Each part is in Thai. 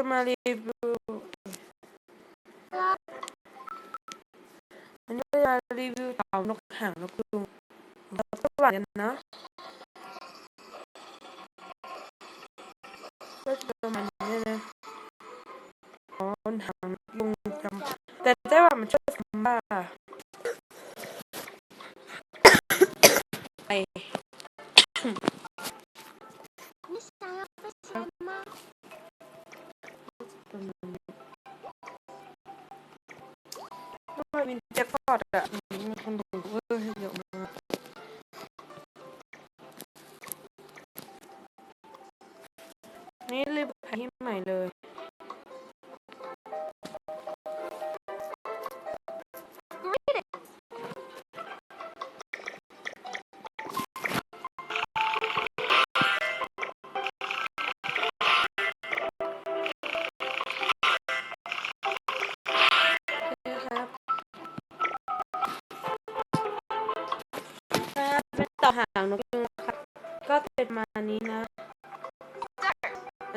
จะมารีวิววันนี้เรารีวิวเต่านกหางนกยุงเราก็หวานกันนะก็จะประมาณนี้นะอ๋อหางนกยุงจำแต่ไต้หวันมันชอบทำบ้าไป ประมาณนี้ ก็มี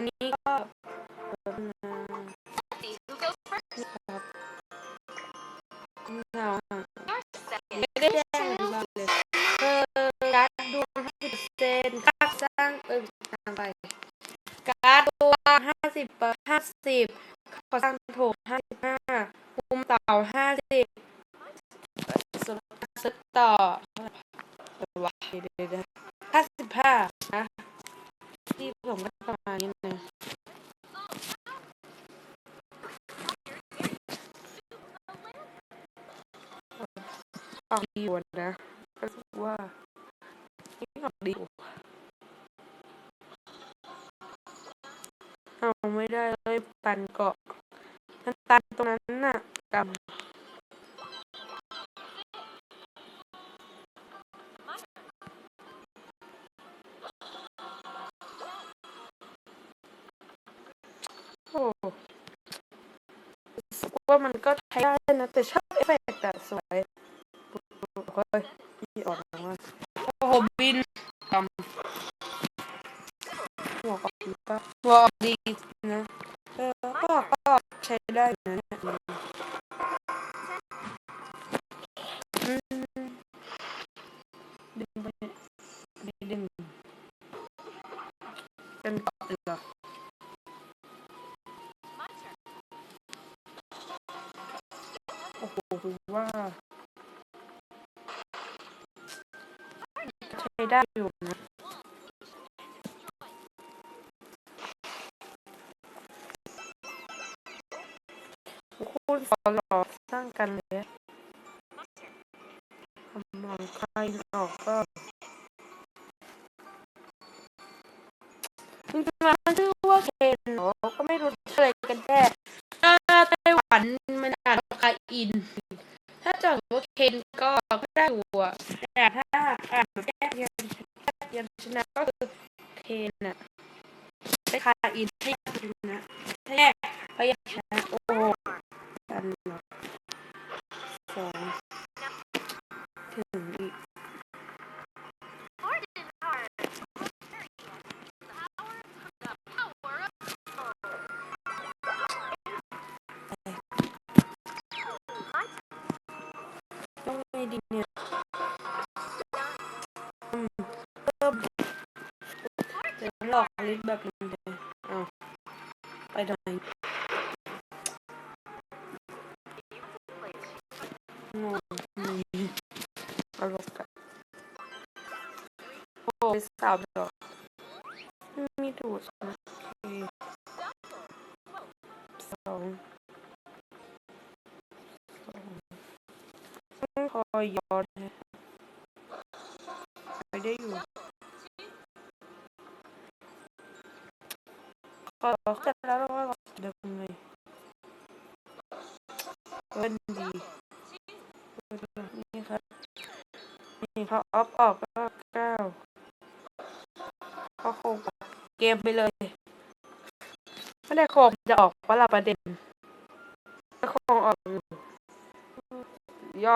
อันนี้ก็แบบนะนี่ครับเงาไม่ได้แจ้งอธิบาเลยเออการดดวงห้าสิบเซนค่าสร้างเออทางไปการ์ดวงห้าสิบห้าสิบขอสร้างโถห้าสิบห้าภูมิเต่าห้าสิบสุดสุดต่อเออวะเดี๋ยวเดี๋ยวเดี๋ยวห้าสิบห้านะที่ผมก็ประมาณนี้นะ ออกดีว่นะรู้สึกว่านี่ออกดีกว่เอาไม่ได้เลยตันเกาะมันตันตรงนั้นน่ะกำโอ้ว่ามันก็ใช้ได้นะ แต่ชอบเอฟเฟกต์อะสวย ก็อีออกมาว่าโอ้โหบินกำหัวออกดีปะหัวออกดีนะเออก็ก็ใช้ได้นะ ได้อยู่นะคุณฟอลอสร้างกันเลยทำมองใครออกก็จริงๆแล้วมันชื่อว่าเคนหรอก็ไม่รู้อะไรกันแน่ถ้าไต้หวันมันอ่านว่าคาอิน ถ้าจะว่าเคนก็ก็ได้อยู่อะแต่ถ้าอ่านแบบแยกยันแยกยันชนะก็คือเคนอะไปคาอินให้ยันชนะถ้า แยกพยัญชนะโอ้โหกันหรอสองถึงอีกต้องไงดีเนี่ยเริ่มเดี๋ยวหลอกลิสแบบนึ โอ้ยสาวดอก มีดูดสองสองคอยย้อนไปได้อยู่ขอเสร็จแล้วก็เดี๋ยวไงเล่นดีนี่ครับนี่พอออฟออกก็เก้าก็คง เกมไปเลยไม่ได้โคงจะออกเพราะเราประเด็นก็คงออกอยู่ย่อ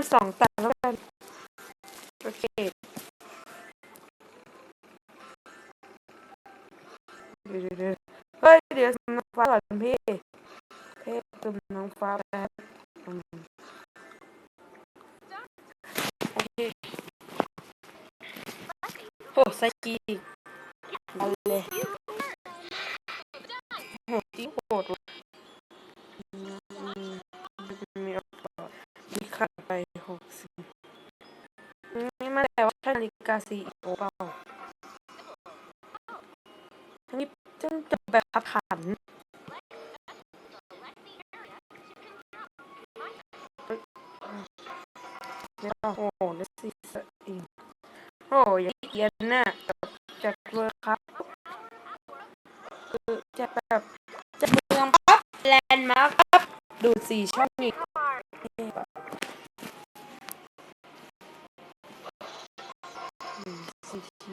ณสองตาแล้วกัน โอเค เฮ้ย เดี๋ยวน้องฟ้าก่อนพี่เพ่ตุ่มน้องฟ้าแป๊บโอเคโอ้ไซกี กาซีโอเปล่าอันนี้จึงจะแบบขับขันเดี๋ยโอ้โหเลสซี่สอิงโอ้ยอย่างเอียนน่ะแบบจากเวอร์ครับคือจะแบบจะเมืองปั๊บแลนด์มาร์คปั๊บดูสี่ช่องอีก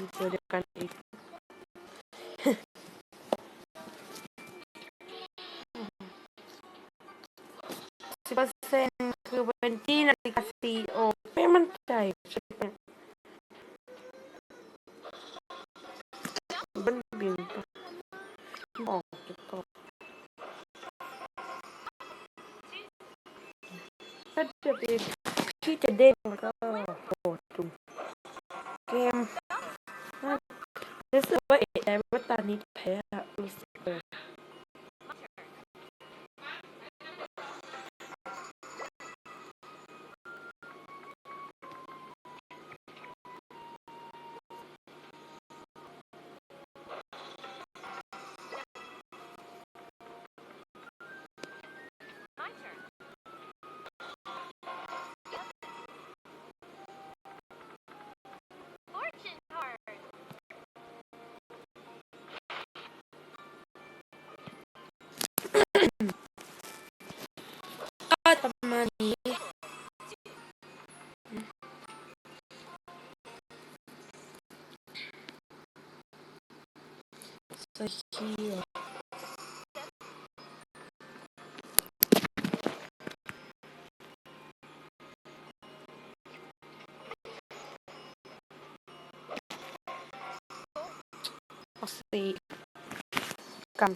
สี่ทีเจอเดียวกันอีก สิบเปอร์เซ็นต์คือเป็นที่นาฬิกาซีโอไม่มั่นใจใช่ไหมเบิ้ลบินบอกจะตอบถ้าจะเป็นที่จะเด้งแล้วก็โหดจุงเกม รู้สึกว่าเอะใจว่าตอนนี้แพ้ มาณนี้สกีเหรอเอาสีกัน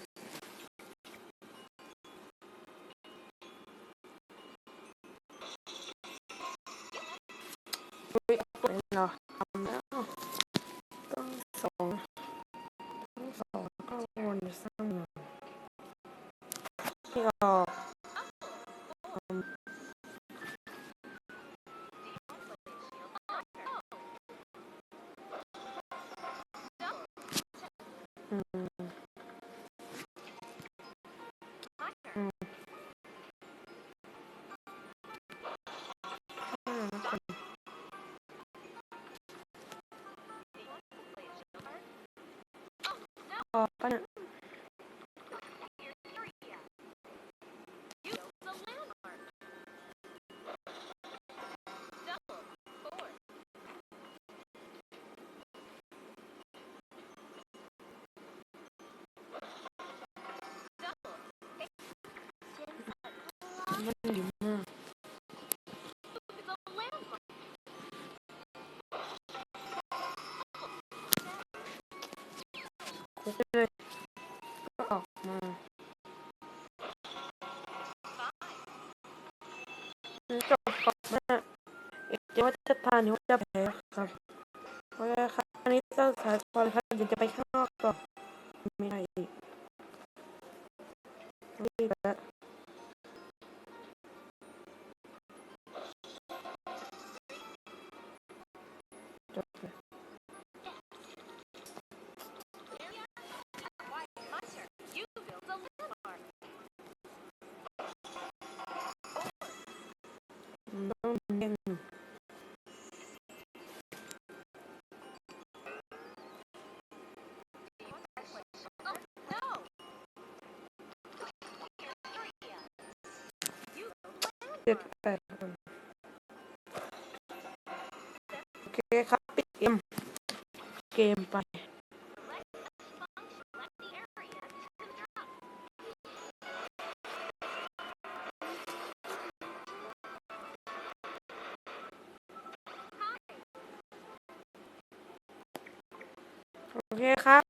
อุ้ยเอาไปเหรอทำแล้วต้องสองต้องสองก็วนสร้างหนึ่ง ที่ออกอืมอืมอืมอืมคน ออกปะเนี่ย Use the landmark. Double. Four. มันดีมากคุกเลยก็ออกมาจบก่อนนะเอกจะว่าจะทานนิ้วจะแพ้ครับโอเคครับอันนี้ต้องสายพอเลยครับเดี๋ยวจะไปข้าง เจ็ดแปดโอเคครับปิดเกมเกมไปโอเคครับ